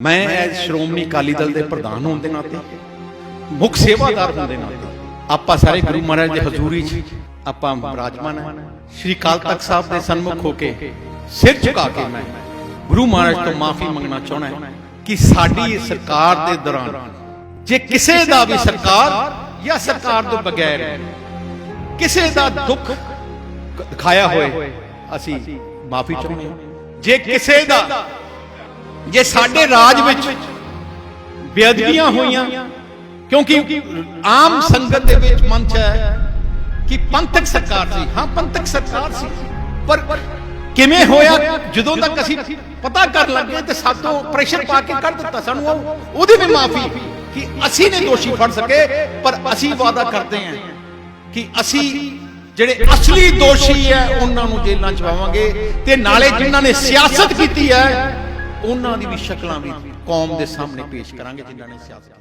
ਮੈਂ ਐਜ਼ ਸ਼੍ਰੋਮਣੀ ਅਕਾਲੀ ਦਲ ਦੇ ਪ੍ਰਧਾਨ ਹੋਣ ਦੇ ਨਾਤੇ ਮੁੱਖ ਸੇਵਾਦਾਰ ਹੋਣ ਦੇ ਨਾਤੇ ਆਪਾਂ ਸਾਰੇ ਗੁਰੂ ਮਹਾਰਾਜ ਦੀ ਹਜ਼ੂਰੀ 'ਚ ਆਪਾਂ ਬਿਰਾਜਮਾਨ ਹਾਂ ਸ਼੍ਰੀ ਅਕਾਲ ਤਖਤ ਸਾਹਿਬ ਦੇ ਸਨਮੁਖ ਹੋ ਕੇ ਸਿਰ ਝੁਕਾ ਕੇ ਮੈਂ ਗੁਰੂ ਮਹਾਰਾਜ ਤੋਂ ਮਾਫੀ ਮੰਗਣਾ ਚਾਹਣਾ ਕਿ ਸਾਡੀ ਸਰਕਾਰ ਦੇ ਦੌਰਾਨ ਜੇ ਕਿਸੇ ਦਾ ਵੀ ਸਰਕਾਰ ਜਾਂ ਸਰਕਾਰ ਤੋਂ ਬਗੈਰ ਕਿਸੇ ਦਾ ਦੁੱਖ ਦਿਖਾਇਆ ਹੋਏ ਅਸੀਂ ਮਾਫੀ ਚਾਹੁੰਦੇ ਹਾਂ। ਜੇ ਕਿਸੇ ਦਾ ਜੇ ਸਾਡੇ ਰਾਜ ਵਿੱਚ ਬੇਅਦਬੀਆਂ ਹੋਈਆਂ ਕਿਉਂਕਿ ਆਮ ਸੰਗਤ ਦੇ ਵਿੱਚ ਮਨ ਚ ਹੈ ਕਿ ਪੰਥਕ ਸਰਕਾਰ ਸੀ। ਹਾਂ ਪੰਥਕ ਸਰਕਾਰ ਸੀ। ਪਰ ਕਿਵੇਂ ਹੋਇਆ? ਜਦੋਂ ਤੱਕ ਅਸੀਂ ਪਤਾ ਕਰ ਲੱਗੇ ਤੇ ਸਾਤੋਂ ਪ੍ਰੈਸ਼ਰ ਪਾ ਕੇ ਕਰ ਦਿੱਤਾ ਸਾਨੂੰ ਉਹ- ਉਹਦੀ ਵੀ ਮਾਫੀ ਕਿ ਅਸੀਂ ਨੇ ਦੋਸ਼ੀ ਫੜ ਸਕੇ ਪਰ ਅਸੀਂ ਵਾਅਦਾ ਕਰਦੇ ਹਾਂ ਕਿ ਅਸੀਂ ਜਿਹੜੇ ਅਸਲੀ ਦੋਸ਼ੀ ਹੈ ਉਹਨਾਂ ਨੂੰ ਜੇਲ੍ਹਾਂ ਚ ਪਾਵਾਂਗੇ। ਤੇ ਨਾਲੇ ਜਿਨ੍ਹਾਂ ਨੇ ਸਿਆਸਤ ਕੀਤੀ ਹੈ ਉਹਨਾਂ ਦੀ ਵੀ ਸ਼ਕਲਾਂ ਵੀ ਕੌਮ ਦੇ ਸਾਹਮਣੇ ਪੇਸ਼ ਕਰਾਂਗੇ ਜਿਨ੍ਹਾਂ ਨੇ ਸਿਆਸਤ